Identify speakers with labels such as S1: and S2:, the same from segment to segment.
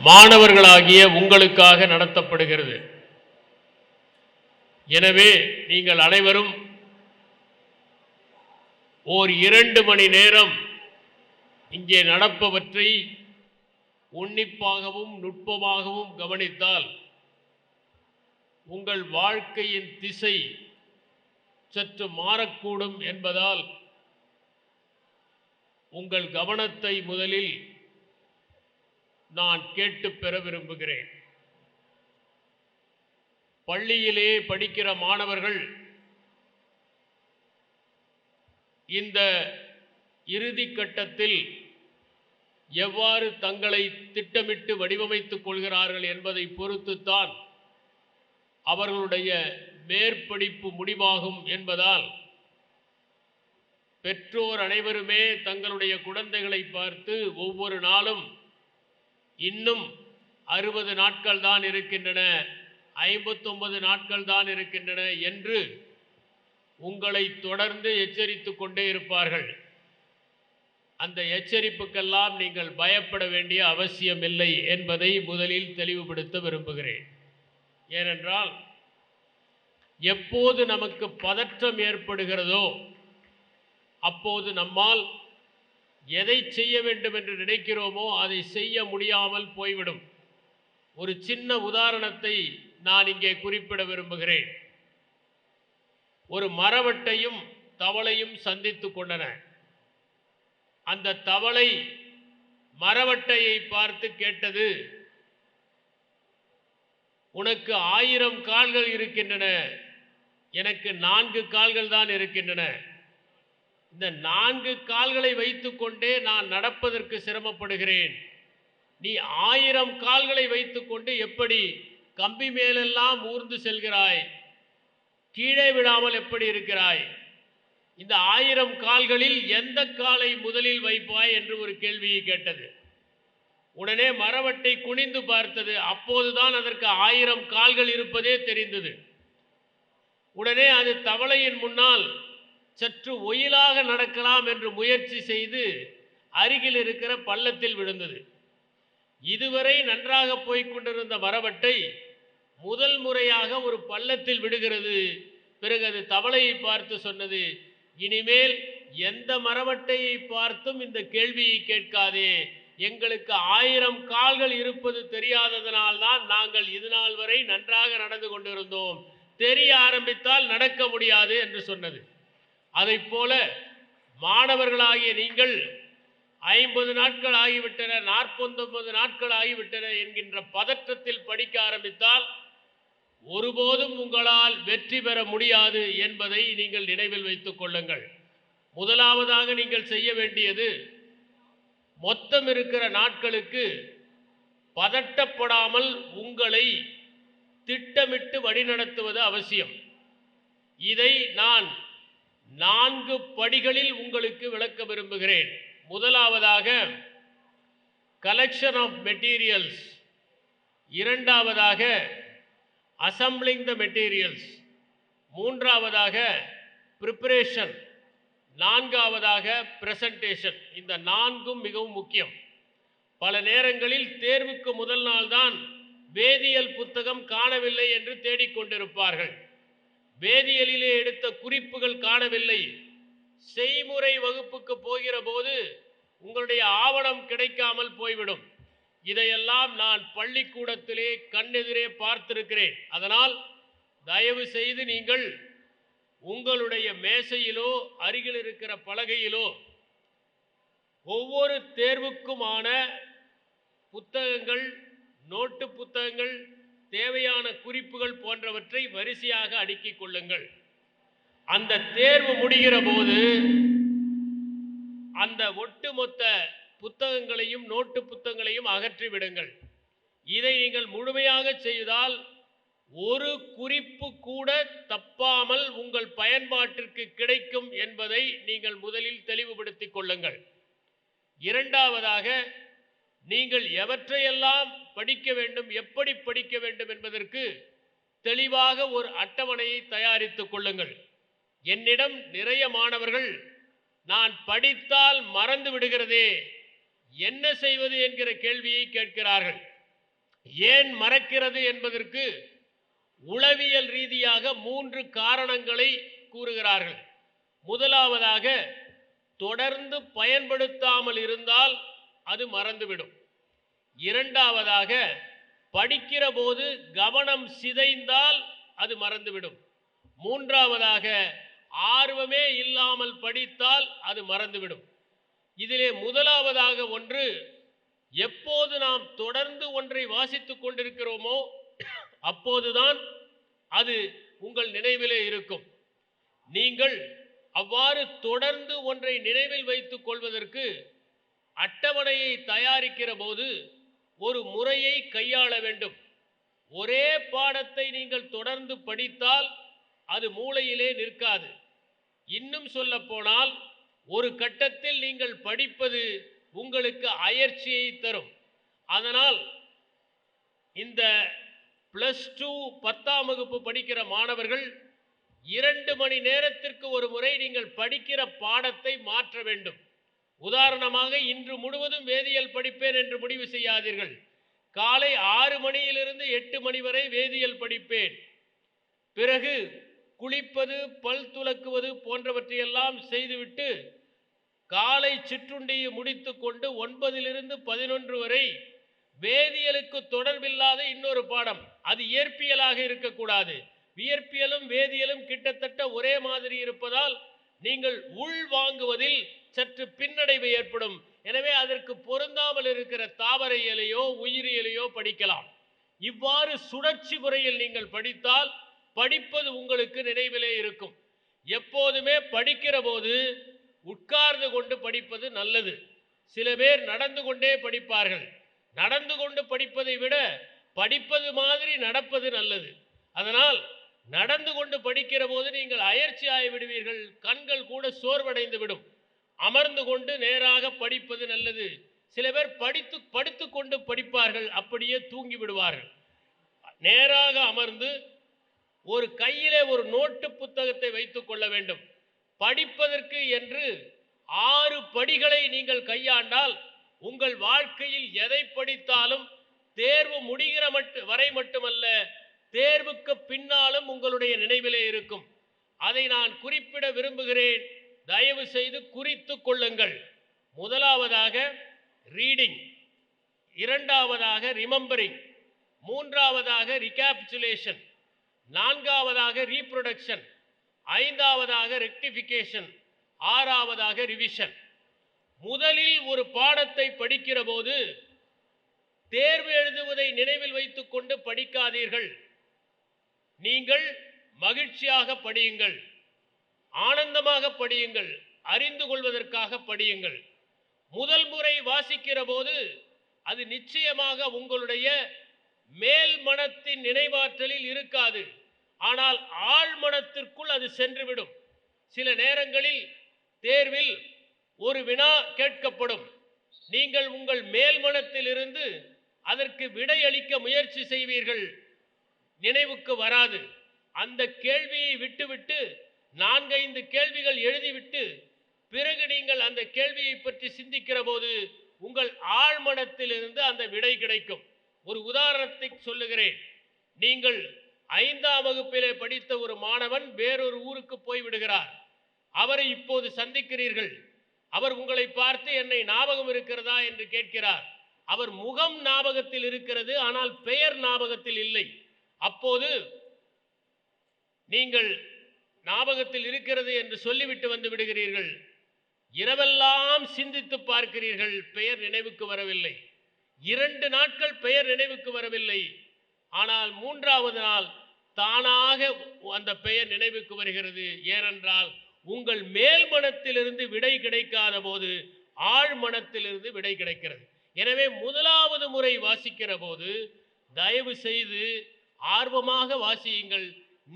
S1: மாணவர்களாகிய உங்களுக்காக நடத்தப்படுகிறது. எனவே நீங்கள் அனைவரும் ஓர் இரண்டு மணி நேரம் இங்கே நடப்பவற்றை உன்னிப்பாகவும் நுட்பமாகவும் கவனித்தால் உங்கள் வாழ்க்கையின் திசை சற்று மாறக்கூடும் என்பதால் உங்கள் கவனத்தை முதலில் நான் கேட்டு பெற விரும்புகிறேன். பள்ளியிலே படிக்கிற மாணவர்கள் இந்த இறுதி கட்டத்தில் எவ்வாறு தங்களை திட்டமிட்டு வடிவமைத்துக் கொள்கிறார்கள் என்பதை பொறுத்துத்தான் அவர்களுடைய மேற்படிப்பு முடிவாகும் என்பதால் பெற்றோர் அனைவருமே தங்களுடைய குழந்தைகளை பார்த்து ஒவ்வொரு நாளும் இன்னும் அறுபது நாட்கள் தான் இருக்கின்றன ஐம்பத்தொன்பது நாட்கள் தான் இருக்கின்றன என்று உங்களை தொடர்ந்து எச்சரித்து கொண்டே இருப்பார்கள். அந்த எச்சரிப்புக்கெல்லாம் நீங்கள் பயப்பட வேண்டிய அவசியமில்லை என்பதை முதலில் தெளிவுபடுத்த விரும்புகிறேன். ஏனென்றால் எப்போது நமக்கு பதற்றம் ஏற்படுகிறதோ அப்போது நம்மால் எதை செய்ய வேண்டும் என்று நினைக்கிறோமோ அதை செய்ய முடியாமல் போய்விடும். ஒரு சின்ன உதாரணத்தை நான் இங்கே குறிப்பிட விரும்புகிறேன். ஒரு மரவட்டையும் தவளையும் சந்தித்து கொண்டன. அந்த தவளை மரவட்டையை பார்த்து கேட்டது உனக்கு ஆயிரம் கால்கள் இருக்கின்றன. எனக்கு நான்கு கால்கள் தான் இருக்கின்றன. இந்த நான்கு கால்களை வைத்துக்கொண்டே நான் நடப்பதற்கு சிரமப்படுகிறேன். நீ ஆயிரம் கால்களை வைத்துக்கொண்டு எப்படி கம்பி மேலெல்லாம் ஊர்ந்து செல்கிறாய்? கீழே விழாமல் எப்படி இருக்கிறாய்? இந்த ஆயிரம் கால்களில் எந்த காலை முதலில் வைப்பாய் என்று ஒரு கேள்வியை கேட்டது. உடனே மரவட்டை குனிந்து பார்த்தது. அப்போதுதான் அதற்கு ஆயிரம் கால்கள் இருப்பதே தெரிந்தது. உடனே அது தவளையின் முன்னால் சற்று ஒயிலாக நடக்கலாம் என்று முயற்சி செய்து அருகில் இருக்கிற பள்ளத்தில் விழுந்தது. இதுவரை நன்றாக போய்கொண்டிருந்த மரவட்டை முதல் முறையாக ஒரு பள்ளத்தில் விடுகிறது. பிறகு அது தவளையை பார்த்து சொன்னது இனிமேல் எந்த மரவட்டையை பார்த்தும் இந்த கேள்வியை கேட்காதே. எங்களுக்கு ஆயிரம் கால்கள் இருப்பது தெரியாததனால்தான் நாங்கள் இதுநாள் வரை நன்றாக நடந்து கொண்டிருந்தோம். தெரிய ஆரம்பித்தால் நடக்க முடியாது என்று சொன்னது. அதைப் போல மாணவர்களாகிய நீங்கள் ஐம்பது நாட்கள் ஆகிவிட்டன நாற்பத்தொன்பது நாட்கள் ஆகிவிட்டன என்கின்ற பதற்றத்தில் படிக்க ஆரம்பித்தால் ஒருபோதும் உங்களால் வெற்றி பெற முடியாது என்பதை நீங்கள் நினைவில் வைத்துக் கொள்ளுங்கள். முதலாவதாக நீங்கள் செய்ய வேண்டியது மொத்தம் இருக்கிற நாட்களுக்கு பதட்டப்படாமல் உங்களை திட்டமிட்டு வழிநடத்துவது அவசியம். இதை நான் நான்கு படிகளில் உங்களுக்கு விளக்க விரும்புகிறேன். முதலாவதாக கலெக்ஷன் ஆஃப் மெட்டீரியல்ஸ் இரண்டாவதாக அசம்பிளிங் த மெட்டீரியல்ஸ் மூன்றாவதாக ப்ரிப்பரேஷன் நான்காவதாக பிரசன்டேஷன் இந்த நான்கும் மிகவும் முக்கியம். பல நேரங்களில் தேர்வுக்கு முதல் நாள்தான் வேதியியல் புத்தகம் காணவில்லை என்று தேடிக்கொண்டிருப்பார்கள். வேதியியலிலே எடுத்த குறிப்புகள் காணவில்லை. செய்முறை வகுப்புக்கு போகிற போது உங்களுடைய ஆவணம் கிடைக்காமல் போய்விடும். இதையெல்லாம் நான் பள்ளிக்கூடத்திலே கண்ணெதிரே பார்த்திருக்கிறேன். அதனால் தயவு செய்து நீங்கள் உங்களுடைய மேசையிலோ அருகில் இருக்கிற பலகையிலோ ஒவ்வொரு தேர்வுக்குமான புத்தகங்கள் நோட்டு புத்தகங்கள் தேவையான குறிப்புகள் போன்றவற்றை வரிசையாக அடுக்கிக் கொள்ளுங்கள். அந்த தேர்வு முடிகிற போது அந்த ஒட்டுமொத்த புத்தகங்களையும் நோட்டு புத்தகங்களையும் அகற்றி விடுங்கள். இதை நீங்கள் முழுமையாக செய்தால் ஒரு குறிப்பு கூட தப்பாமல் உங்கள் பயன்பாட்டிற்கு கிடைக்கும் என்பதை நீங்கள் முதலில் தெளிவுபடுத்திக் கொள்ளுங்கள். இரண்டாவதாக நீங்கள் எவற்றையெல்லாம் படிக்க வேண்டும் எப்படி படிக்க வேண்டும் என்பதற்கு தெளிவாக ஒரு அட்டவணையை தயாரித்துக் கொள்ளுங்கள். என்னிடம் நிறைய மாணவர்கள் நான் படித்தால் மறந்து விடுகிறதே என்ன செய்வது? என்கிற கேள்வியை கேட்கிறார்கள். ஏன் மறக்கிறது என்பதற்கு உளவியல் ரீதியாக மூன்று காரணங்களை கூறுகிறார்கள். முதலாவதாக தொடர்ந்து பயன்படுத்தாமல் இருந்தால் அது மறந்துவிடும். இரண்டாவதாக படிக்கிற போது கவனம் சிதைந்தால் அது மறந்துவிடும். மூன்றாவதாக ஆர்வமே இல்லாமல் படித்தால் அது மறந்துவிடும். இதிலே முதலாவதாக ஒன்று எப்போது நாம் தொடர்ந்து ஒன்றை வாசித்துக் கொண்டிருக்கிறோமோ அப்போதுதான் அது உங்கள் நினைவிலே இருக்கும். நீங்கள் அவ்வாறு தொடர்ந்து ஒன்றை நினைவில் வைத்துக் கொள்வதற்கு அட்டவணையை தயாரிக்கிற போது ஒரு முறையை கையாள வேண்டும். ஒரே பாடத்தை நீங்கள் தொடர்ந்து படித்தால் அது மூளையிலே நிற்காது. இன்னும் சொல்ல போனால் ஒரு கட்டத்தில் நீங்கள் படிப்பது உங்களுக்கு அயற்சியை தரும். அதனால் இந்த பிளஸ் டூ பத்தாம் வகுப்பு படிக்கிற மாணவர்கள் இரண்டு மணி நேரத்திற்கு ஒரு முறை நீங்கள் படிக்கிற பாடத்தை மாற்ற வேண்டும். உதாரணமாக இன்று முழுவதும் வேதியியல் படிப்பேன் என்று முடிவு செய்யாதீர்கள். காலை ஆறு மணியிலிருந்து எட்டு மணி வரை வேதியியல் படிப்பேன். பிறகு குளிப்பது பல் துலக்குவது போன்றவற்றையெல்லாம் செய்துவிட்டு காலை சிற்றுண்டியை முடித்துக்கொண்டு ஒன்பதிலிருந்து பதினொன்று வரை வேதியியலுக்கு தொடர்பில்லாத இன்னொரு பாடம். அது இயற்பியலாக இருக்கக்கூடாது. இயற்பியலும் வேதியியலும் கிட்டத்தட்ட ஒரே மாதிரி இருப்பதால் நீங்கள் உள் வாங்குவதில் சற்று பின்னடைவு ஏற்படும். எனவே அதற்கு பொருந்தாமல் இருக்கிற தாவரையிலையோ உயிரியலையோ படிக்கலாம். இவ்வாறு சுழற்சி முறையில் நீங்கள் படித்தால் படிப்பது உங்களுக்கு நினைவிலே இருக்கும். எப்போதுமே படிக்கிற போது உட்கார்ந்து கொண்டு படிப்பது நல்லது. சில பேர் நடந்து கொண்டே படிப்பார்கள். நடந்து கொண்டு படிப்பதை விட படிப்பது மாதிரி நடப்பது நல்லது. அதனால் நடந்து கொண்டு படிக்கிற போது நீங்கள் அயற்சி ஆகிவிடுவீர்கள். கண்கள் கூட சோர்வடைந்து விடும். அமர்ந்து கொண்டு நேராக படிப்பது நல்லது. சில பேர் படித்து படுத்து கொண்டு படிப்பார்கள் அப்படியே தூங்கி விடுவார்கள். நேராக அமர்ந்து ஒரு கையிலே ஒரு நோட்டு புத்தகத்தை வைத்துக் கொள்ள வேண்டும். படிப்பதற்கு என்று ஆறு படிகளை நீங்கள் கையாண்டால் உங்கள் வாழ்க்கையில் எதை படித்தாலும் தேர்வு முடிகிற மட்டு வரை மட்டுமல்ல தேர்வுக்கு பின்னாலும் உங்களுடைய நினைவிலே இருக்கும். அதை நான் குறிப்பிட விரும்புகிறேன். தயவு செய்து குறித்து கொள்ளுங்கள். முதலாவதாக ரீடிங் இரண்டாவதாக ரிமம்பரிங் மூன்றாவதாக ரிகாப்சுலேஷன் நான்காவதாக ரீப்ரொடக்ஷன் ஐந்தாவதாக ரெக்டிஃபிகேஷன் ஆறாவதாக ரிவிஷன் முதலில் ஒரு பாடத்தை படிக்கிற போது தேர்வு எழுதுவதை நினைவில் வைத்துக்கொண்டு படிக்காதீர்கள். நீங்கள் மகிழ்ச்சியாக படியுங்கள். ஆனந்தமாக படியுங்கள் அறிந்து கொள்வதற்காக படியுங்கள். முதல் முறை வாசிக்கிற போது அது நிச்சயமாக உங்களுடைய மேல் மனத்தின் நினைவாற்றலில் இருக்காது. ஆனால் ஆழ் மனத்திற்குள் அது சென்றுவிடும். சில நேரங்களில் தேர்வில் ஒரு வினா கேட்கப்படும். நீங்கள் உங்கள் மேல் மனத்திலிருந்து அதற்கு விடையளிக்க முயற்சி செய்வீர்கள். நினைவுக்கு வராது. அந்த கேள்வியை விட்டுவிட்டு நான்கைந்து கேள்விகள் எழுதிவிட்டு பிறகு நீங்கள் அந்த கேள்வியை பற்றி சிந்திக்கிற போது உங்கள் ஆழ்மனத்திலிருந்து அந்த விடை கிடைக்கும். ஒரு உதாரணத்தை சொல்லுகிறேன். நீங்கள் ஐந்தாம் வகுப்பிலே படித்த ஒரு மாணவன் வேறொரு ஊருக்கு போய் விடுகிறார் அவரை இப்போது சந்திக்கிறீர்கள். அவர் உங்களை பார்த்து என்னை ஞாபகம் இருக்கிறதா என்று கேட்கிறார். அவர் முகம் ஞாபகத்தில் இருக்கிறது ஆனால் பெயர் ஞாபகத்தில் இல்லை. அப்போது நீங்கள் ஞாபகத்தில் இருக்கிறது என்று சொல்லிவிட்டு வந்து விடுகிறீர்கள். இரவெல்லாம் சிந்தித்து பார்க்கிறீர்கள் பெயர் நினைவுக்கு வரவில்லை. இரண்டு நாட்கள் பெயர் நினைவுக்கு வரவில்லை. ஆனால் மூன்றாவது நாள் தானாக அந்த பெயர் நினைவுக்கு வருகிறது. ஏனென்றால் உங்கள் மேல் மனத்திலிருந்து விடை கிடைக்காத போது ஆழ் மனத்திலிருந்து விடை கிடைக்கிறது. எனவே முதலாவது முறை வாசிக்கிற போது தயவு செய்து ஆர்வமாக வாசியுங்கள்.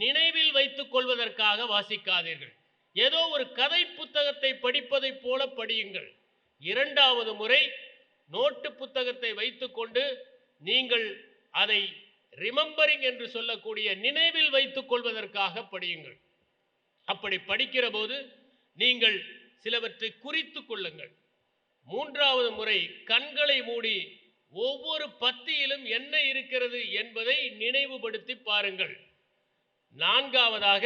S1: நினைவில் வைத்துக் கொள்வதற்காக வாசிக்காதீர்கள். ஏதோ ஒரு கதை புத்தகத்தை படிப்பதைப் போல படியுங்கள். இரண்டாவது முறை நோட்டு புத்தகத்தை வைத்துக்கொண்டு நீங்கள் அதை ரிமெம்பரிங் என்று சொல்லக்கூடிய நினைவில் வைத்துக் கொள்வதற்காக படியுங்கள். அப்படி படிக்கிற போது நீங்கள் சிலவற்றை குறித்து கொள்ளுங்கள். மூன்றாவது முறை கண்களை மூடி ஒவ்வொரு பத்தியிலும் என்ன இருக்கிறது என்பதை நினைவுபடுத்தி பாருங்கள். நான்காவதாக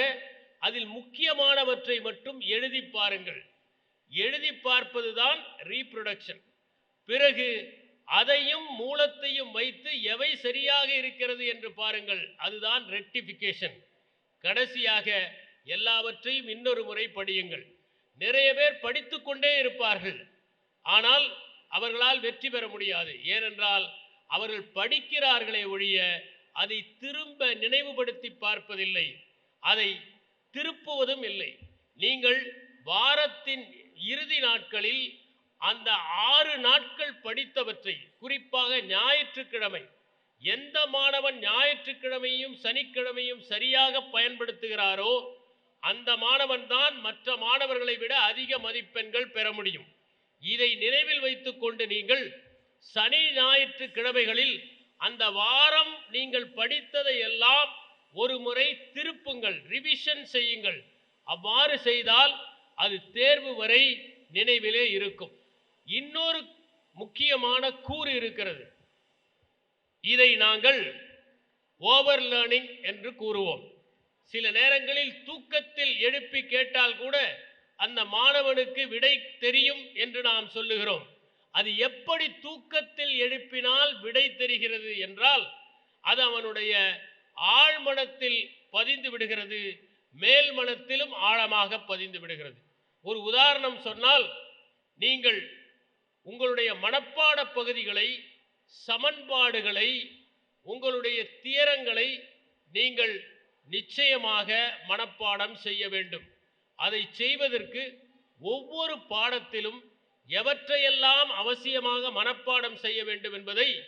S1: அதில் முக்கியமானவற்றை மட்டும் எழுதி பாருங்கள். எழுதி பார்ப்பதுதான் ரீப்ரொடக்ஷன் பிறகு அதையும் மூலத்தையும் வைத்து எவை சரியாக இருக்கிறது என்று பாருங்கள். அதுதான் ரெட்டிஃபிகேஷன் கடைசியாக எல்லாவற்றையும் இன்னொரு முறை படியுங்கள். நிறைய பேர் படித்து கொண்டே இருப்பார்கள். ஆனால் அவர்களால் வெற்றி பெற முடியாது. ஏனென்றால் அவர்கள் படிக்கிறார்களே ஒழிய அதை திரும்ப நினைவுபடுத்தி பார்ப்பதில்லை. அதை திருப்புவதும் இல்லை. நீங்கள் வாரத்தின் இறுதி நாட்களில் அந்த ஆறு நாட்கள் படித்தவற்றை குறிப்பாக ஞாயிற்றுக்கிழமை எந்த மாணவன் ஞாயிற்றுக்கிழமையும் சனிக்கிழமையும் சரியாக பயன்படுத்துகிறாரோ அந்த மாணவன் தான் மற்ற மாணவர்களை விட அதிக மதிப்பெண்கள் பெற முடியும். இதை நினைவில் வைத்துக்கொண்டு நீங்கள் சனி ஞாயிற்று கிழமைகளில் அந்த வாரம் நீங்கள் படித்ததை எல்லாம் ஒரு முறை திருப்புங்கள் ரிவிஷன் செய்யுங்கள். அவ்வாறு செய்தால் அது தேர்வு வரை நினைவிலே இருக்கும். இன்னொரு முக்கியமான கூறு இருக்கிறது. இதை நாங்கள் ஓவர் லேர்னிங் என்று கூறுவோம். சில நேரங்களில் தூக்கத்தில் எழுப்பி கேட்டால் கூட அந்த மாணவனுக்கு விடை தெரியும் என்று நாம் சொல்லுகிறோம். அது எப்படி தூக்கத்தில் எழுப்பினால் விடை தெரிகிறது என்றால் அது அவனுடைய ஆழ்மனத்தில் பதிந்து விடுகிறது மேல் மனத்திலும் ஆழமாக பதிந்து விடுகிறது. ஒரு உதாரணம் சொன்னால் நீங்கள் உங்களுடைய மனப்பாட பகுதிகளை சமன்பாடுகளை உங்களுடைய தியரங்களை நீங்கள் நிச்சயமாக மனப்பாடம் செய்ய வேண்டும். அதை செய்வதற்கு ஒவ்வொரு பாடத்திலும் எவற்றையெல்லாம் அவசியமாக மனப்பாடம் செய்ய வேண்டும் என்பதை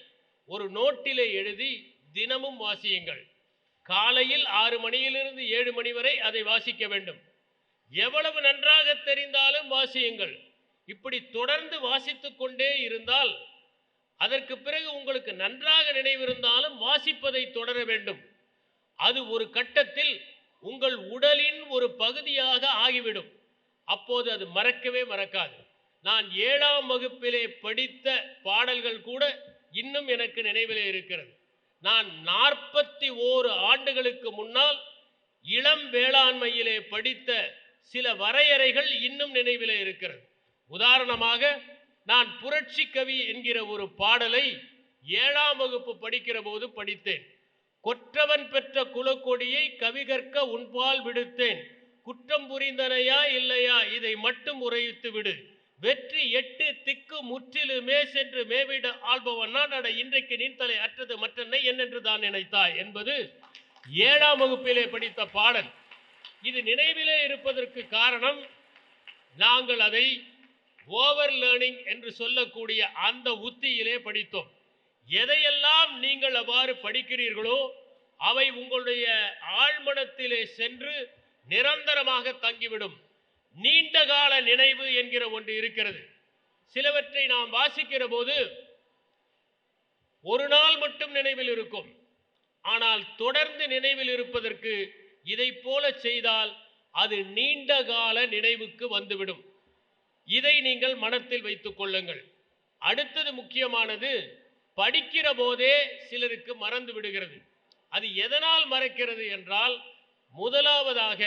S1: ஒரு நோட்டிலே எழுதி தினமும் வாசியுங்கள். காலையில் ஆறு மணியிலிருந்து ஏழு மணி வரை அதை வாசிக்க வேண்டும். எவ்வளவு நன்றாக தெரிந்தாலும் வாசியுங்கள். இப்படி தொடர்ந்து வாசித்துக் கொண்டே இருந்தால் அதற்கு பிறகு உங்களுக்கு நன்றாக நினைவிருந்தாலும் வாசிப்பதை தொடர வேண்டும். அது ஒரு கட்டத்தில் உங்கள் உடலின் ஒரு பகுதியாக ஆகிவிடும். அப்போது அது மறக்கவே மறக்காது. நான் ஏழாம் வகுப்பிலே படித்த பாடல்கள் கூட இன்னும் எனக்கு நினைவிலே இருக்கிறது. நான் நாற்பத்தி ஓரு ஆண்டுகளுக்கு முன்னால் இளம் வேளாண்மையிலே படித்த சில வரையறைகள் இன்னும் நினைவிலே இருக்கிறது. உதாரணமாக நான் புரட்சி கவி என்கிற ஒரு பாடலை ஏழாம் வகுப்பு படிக்கிற போது படித்தேன். கொற்றவன் பெற்ற குலக்கொடியை கவி கற்க உன்பால் விடுத்தேன். குற்றம் புரிந்தனையா இல்லையா? இதை மட்டும் உரைத்து விடு. வெற்றி எட்டு திக்கு முற்றிலுமே சென்று மேவிட ஆள்பவன் நான். அட இன்றைக்கு நின்தலை அற்றது மற்றென்னை என்னென்று தான் நினைத்தாய்? என்பது ஏழாம் வகுப்பிலே படித்த பாடல். இது நினைவிலே இருப்பதற்கு காரணம் நாங்கள் அதை ஓவர் லேர்னிங் என்று சொல்லக்கூடிய அந்த உத்தியிலே படித்தோம். எதையெல்லாம் நீங்கள் அவ்வாறு படிக்கிறீர்களோ அவை உங்களுடைய ஆழ்மனத்திலே சென்று நிரந்தரமாக தங்கிவிடும். நீண்ட கால நினைவு என்கிற ஒன்று இருக்கிறது. சிலவற்றை நாம் வாசிக்கிற போது ஒரு நாள் மட்டும் நினைவில் இருக்கும். ஆனால் தொடர்ந்து நினைவில் இருப்பதற்கு இதை போல செய்தால் அது நீண்ட கால நினைவுக்கு வந்துவிடும். இதை நீங்கள் மனத்தில் வைத்துக் கொள்ளுங்கள். அடுத்தது முக்கியமானது படிக்கிற போதே சிலருக்கு மறந்து விடுகிறது. அது எதனால் மறக்கிறது என்றால் முதலாவதாக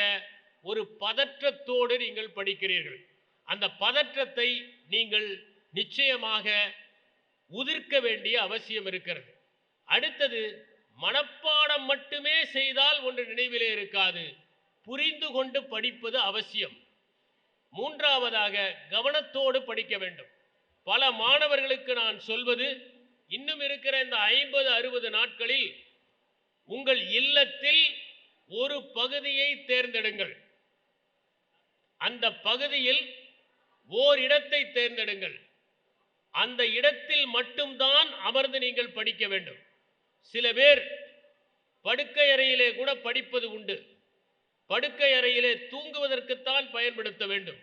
S1: ஒரு பதற்றத்தோடு நீங்கள் படிக்கிறீர்கள். அந்த பதற்றத்தை நீங்கள் நிச்சயமாக உதிர்க்க வேண்டிய அவசியம் இருக்கிறது. அடுத்தது மனப்பாடம் மட்டுமே செய்தால் ஒன்று நினைவிலே இருக்காது. புரிந்து கொண்டு படிப்பது அவசியம். மூன்றாவதாக கவனத்தோடு படிக்க வேண்டும். பல மாணவர்களுக்கு நான் சொல்வது இன்னும் இருக்கிற இந்த ஐம்பது அறுபது நாட்களில் உங்கள் இல்லத்தில் ஒரு பகுதியை தேர்ந்தெடுங்கள். அந்த பகுதியில் ஓர் இடத்தை தேர்ந்தெடுங்கள். அந்த இடத்தில் மட்டும்தான் அமர்ந்து நீங்கள் படிக்க வேண்டும். சில பேர் படுக்கை அறையிலே கூட படிப்பது உண்டு. படுக்கை அறையிலே தூங்குவதற்குத்தான் பயன்படுத்த வேண்டும்.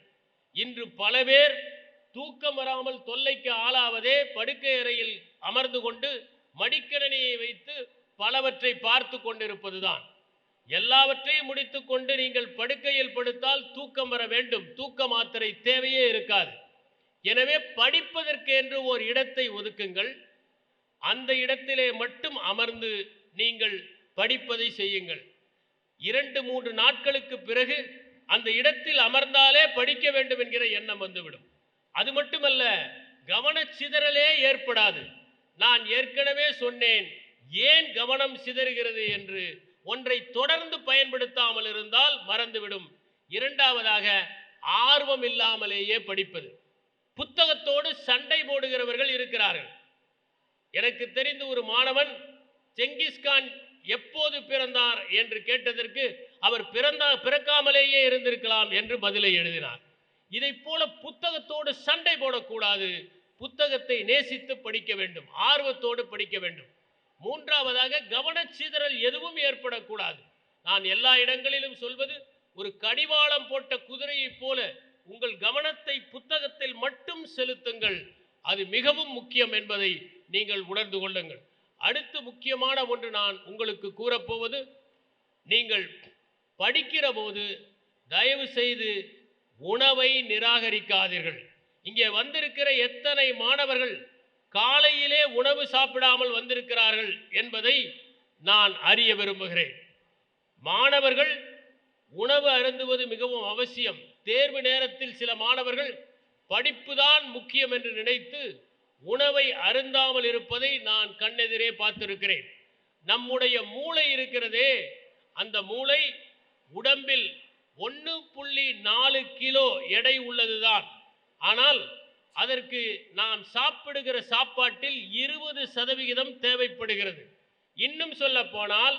S1: இன்று பல பேர் தூக்கம் வராமல் தொல்லைக்கு ஆளாவதே படுக்கை அறையில் அமர்ந்து கொண்டு மடிக்கணினியை வைத்து பலவற்றை பார்த்து கொண்டிருப்பதுதான். எல்லாவற்றையும் முடித்துக்கொண்டு நீங்கள் படுக்கையில் படுத்தால் தூக்கம் வர வேண்டும். தூக்க மாத்திரை தேவையே இருக்காது. எனவே படிப்பதற்கு என்று ஒரு இடத்தை ஒதுக்குங்கள். அந்த இடத்திலே மட்டும் அமர்ந்து நீங்கள் படிப்பதை செய்யுங்கள். இரண்டு மூன்று நாட்களுக்கு பிறகு அந்த இடத்தில் அமர்ந்தாலே படிக்க வேண்டும் என்கிற எண்ணம் வந்துவிடும். அது மட்டுமல்ல கவனச்சிதறலே ஏற்படாது. நான் ஏற்கனவே சொன்னேன் ஏன் கவனம் சிதறுகிறது என்று ஒன்றை தொடர்ந்து பயன்படுத்தாமல் இருந்தால் மறந்துவிடும். இரண்டாவதாக ஆர்வம் இல்லாமலேயே படிப்பது. புத்தகத்தோடு சண்டை போடுகிறவர்கள் இருக்கிறார்கள். எனக்கு தெரிந்து ஒரு மாணவன் செங்கிஸ்கான் எப்போது பிறந்தார்? என்று கேட்டதற்கு அவர் பிறந்தா பிறக்காமலேயே இருந்திருக்கலாம் என்று பதிலை எழுதினார். இதை போல புத்தகத்தோடு சண்டை போடக்கூடாது. புத்தகத்தை நேசித்து படிக்க வேண்டும். ஆர்வத்தோடு படிக்க வேண்டும். மூன்றாவதாக கவனச்சிதறல் எதுவும் ஏற்படக்கூடாது. நான் எல்லா இடங்களிலும் சொல்வது ஒரு கடிவாளம் போட்ட குதிரையைப் போல உங்கள் கவனத்தை புத்தகத்தில் மட்டும் செலுத்துங்கள். அது மிகவும் முக்கியம் என்பதை நீங்கள் உணர்ந்து கொள்ளுங்கள். அடுத்து முக்கியமான ஒன்று நான் உங்களுக்கு கூறப்போவது நீங்கள் படிக்கிற போது தயவு செய்து உணவை நிராகரிக்காதீர்கள். இங்கே வந்திருக்கிற எத்தனை மாணவர்கள் காலையிலே உணவு சாப்பிடாமல் வந்திருக்கிறார்கள் என்பதை நான் அறிய விரும்புகிறேன். மாணவர்கள் உணவு அருந்துவது மிகவும் அவசியம். தேர்வு நேரத்தில் சில மாணவர்கள் படிப்புதான் முக்கியம் என்று நினைத்து உணவை அருந்தாமல் இருப்பதை நான் கண்ணெதிரே பார்த்திருக்கிறேன். நம்முடைய மூளை இருக்கிறதே அந்த மூளை உடம்பில் ஒன்று புள்ளி நாலு கிலோ எடை உள்ளதுதான். ஆனால் அதற்கு நாம் சாப்பிடுகிற சாப்பாட்டில் இருபது சதவிகிதம் தேவைப்படுகிறது. இன்னும் சொல்ல போனால்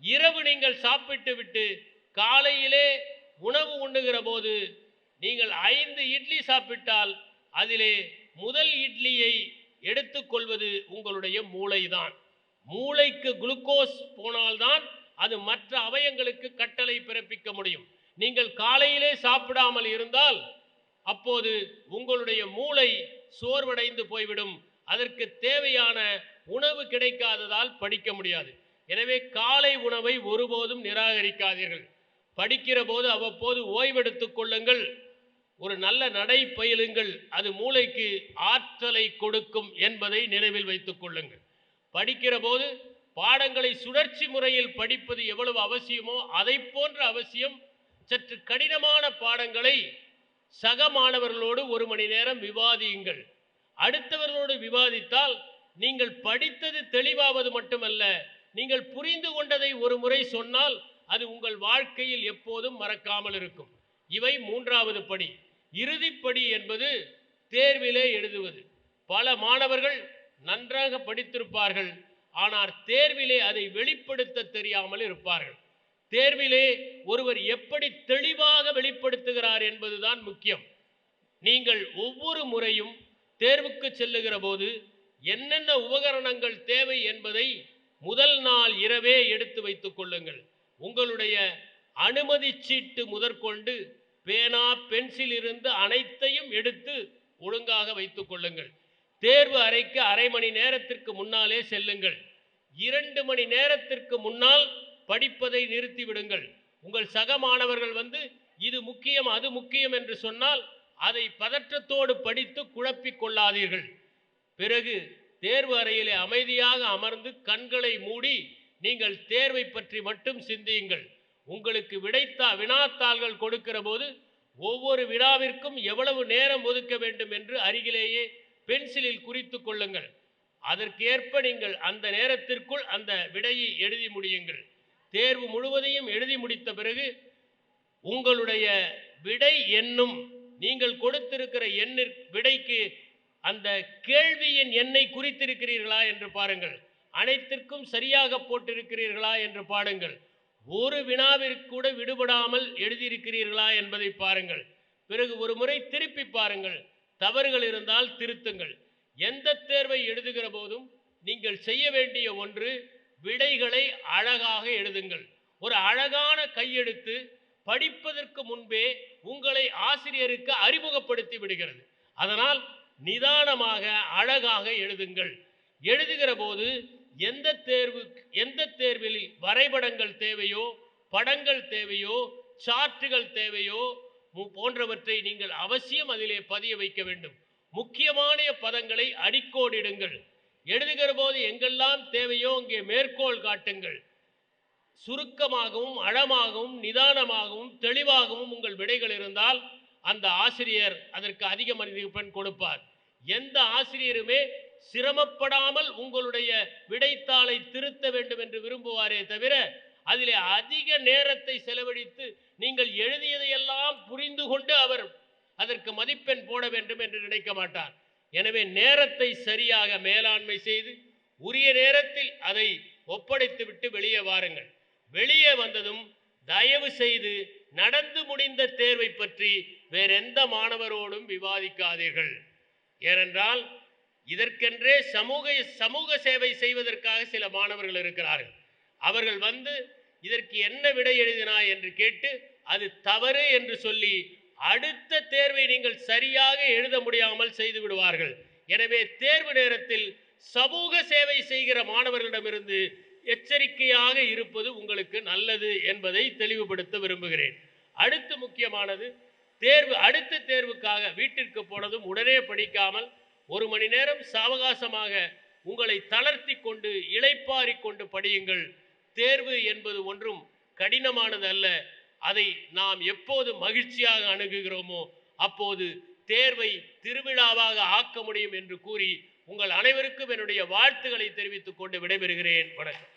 S1: இரவு நீங்கள் சாப்பிட்டு விட்டு காலையிலே உணவு உண்ணுகிற போது நீங்கள் ஐந்து இட்லி சாப்பிட்டால் அதிலே முதல் இட்லியை எடுத்துக்கொள்வது உங்களுடைய மூளைதான். மூளைக்கு குளுக்கோஸ் போனால்தான் அது மற்ற அவயங்களுக்கு கட்டளை பிறப்பிக்க முடியும். நீங்கள் காலையிலே சாப்பிடாமல் இருந்தால் அப்போது உங்களுடைய மூளை சோர்வடைந்து போய்விடும். அதற்கு தேவையான உணவு கிடைக்காததால் படிக்க முடியாது. எனவே காலை உணவை ஒருபோதும் நிராகரிக்காதீர்கள். படிக்கிற போது அவ்வப்போது ஓய்வெடுத்துக் கொள்ளுங்கள். ஒரு நல்ல நடை பயிலுங்கள். அது மூளைக்கு ஆற்றலை கொடுக்கும் என்பதை நினைவில் வைத்துக் கொள்ளுங்கள். படிக்கிற போது பாடங்களை சுழற்சி முறையில் படிப்பது எவ்வளவு அவசியமோ அதை போன்ற அவசியம் சற்று கடினமான பாடங்களை சக மாணவர்களோடு ஒரு மணி நேரம் விவாதியுங்கள். அடுத்தவர்களோடு விவாதித்தால் நீங்கள் படித்தது தெளிவாவது மட்டுமல்ல நீங்கள் புரிந்து கொண்டதை ஒரு முறை சொன்னால் அது உங்கள் வாழ்க்கையில் எப்போதும் மறக்காமல் இருக்கும். இவை மூன்றாவது படி. இறுதிப்படி என்பது தேர்விலே எழுதுவது. பல மாணவர்கள் நன்றாக படித்திருப்பார்கள் ஆனால் தேர்விலே அதை வெளிப்படுத்த தெரியாமல் இருப்பார்கள். தேர்விலே ஒருவர் எப்படி தெளிவாக வெளிப்படுத்துகிறார் என்பதுதான் முக்கியம். நீங்கள் ஒவ்வொரு முறையும் தேர்வுக்கு செல்லுகிற போது என்னென்ன உபகரணங்கள் தேவை என்பதை முதல் நாள் இரவே எடுத்து வைத்துக் கொள்ளுங்கள். உங்களுடைய அனுமதி சீட்டு முதற்கொண்டு பேனா பென்சில் இருந்து அனைத்தையும் எடுத்து ஒழுங்காக வைத்துக் கொள்ளுங்கள். தேர்வு அறைக்கு அரை மணி நேரத்திற்கு முன்னாலே செல்லுங்கள். இரண்டு மணி நேரத்திற்கு முன்னால் படிப்பதை நிறுத்தி விடுங்கள் உங்கள் சக மாணவர்கள் வந்து இது முக்கியம் அது முக்கியம் என்று சொன்னால் அதை பதற்றத்தோடு படித்து குழப்பிக் கொள்ளாதீர்கள். பிறகு தேர்வு அறையிலே அமைதியாக அமர்ந்து கண்களை மூடி நீங்கள் தேர்வை பற்றி மட்டும் சிந்தியுங்கள். உங்களுக்கு விடைத்தா வினாத்தாள்கள் கொடுக்கிற போது ஒவ்வொரு வினாவிற்கும் எவ்வளவு நேரம் ஒதுக்க வேண்டும் என்று அருகிலேயே பென்சிலில் குறித்து கொள்ளுங்கள். அதற்கேற்ப நீங்கள் அந்த நேரத்திற்குள் அந்த விடையை எழுதி முடியுங்கள். தேர்வு முழுவதையும் எழுதி முடித்த பிறகு உங்களுடைய விடை என்னும் நீங்கள் கொடுத்திருக்கிற எண்ணிற் விடைக்கு அந்த கேள்வியின் எண்ணை குறித்திருக்கிறீர்களா என்று பாருங்கள். அனைத்திற்கும் சரியாக போட்டிருக்கிறீர்களா என்று பாருங்கள் ஒரு வினாவிற்கூட விடுபடாமல் எழுதியிருக்கிறீர்களா என்பதை பாருங்கள். பிறகு ஒரு முறை திருப்பி பாருங்கள். தவறுகள் இருந்தால் திருத்துங்கள். எந்த தேர்வை எழுதுகிற போதும் நீங்கள் செய்ய வேண்டிய ஒன்று விடைகளை அழகாக எழுதுங்கள். ஒரு அழகான கையெழுத்து படிப்பதற்கு முன்பே உங்களை ஆசிரியருக்கு அறிமுகப்படுத்தி விடுகிறது. அதனால் நிதானமாக அழகாக எழுதுங்கள். எழுதுகிற போது எந்த தேர்வு எந்த தேர்வில் வரைபடங்கள் தேவையோ படங்கள் தேவையோ சார்ட்டுகள் தேவையோ போன்றவற்றை நீங்கள் அவசியம் அதிலே பதிய வைக்க வேண்டும். முக்கியமான பதங்களை அடிக்கோடிடுங்கள். எழுதுகிற போது எங்கெல்லாம் தேவையோ அங்கே மேற்கோள் காட்டுங்கள். சுருக்கமாகவும் அழமாகவும் நிதானமாகவும் தெளிவாகவும் உங்கள் விடைகள் இருந்தால் அந்த ஆசிரியர் அதற்கு அதிக மதிப்பெண் கொடுப்பார். எந்த ஆசிரியருமே சிரமப்படாமல் உங்களுடைய விடைத்தாளை திருத்த வேண்டும் என்று விரும்புவாரே தவிர அதிலே அதிக நேரத்தை செலவழித்து நீங்கள் எழுதியதையெல்லாம் புரிந்து கொண்டு அவர் அதற்கு மதிப்பெண் போட வேண்டும் என்று நினைக்க மாட்டார். எனவே நேரத்தை சரியாக மேலாண்மை செய்து உரிய நேரத்தில் அதை ஒப்படைத்து விட்டு வெளியே வாருங்கள். வெளியே வந்ததும் தயவு செய்து நடந்து முடிந்த தேர்வை பற்றி வேறெந்த மாணவரோடும் விவாதிக்காதீர்கள். ஏனென்றால் இதற்கென்றே சமூக சமூக சேவை செய்வதற்காக சில மாணவர்கள் இருக்கிறார்கள். அவர்கள் வந்து இதற்கு என்ன விடை எழுதினா என்று கேட்டு அது தவறு என்று சொல்லி அடுத்த தேர்வை நீங்கள் சரியாக எழுத முடியாமல் செய்து விடுவார்கள். எனவே தேர்வு நேரத்தில் சமூக சேவை செய்கிற மாணவர்களிடமிருந்து எச்சரிக்கையாக இருப்பது உங்களுக்கு நல்லது என்பதை தெளிவுபடுத்த விரும்புகிறேன். அடுத்து முக்கியமானது தேர்வு அடுத்த தேர்வுக்காக வீட்டிற்கு போனதும் உடனே படிக்காமல் ஒரு மணி நேரம் சாவகாசமாக உங்களை தளர்த்தி கொண்டு இளைப்பாரி கொண்டு படியுங்கள். தேர்வு என்பது ஒன்றும் கடினமானது அல்ல அதை நாம் எப்போது மகிழ்ச்சியாக அணுகுகிறோமோ அப்போது தேர்வை திருவிழாவாக ஆக்க முடியும் என்று கூறி உங்கள் அனைவருக்கும் என்னுடைய வாழ்த்துக்களை தெரிவித்துக் கொண்டு விடைபெறுகிறேன். வணக்கம்.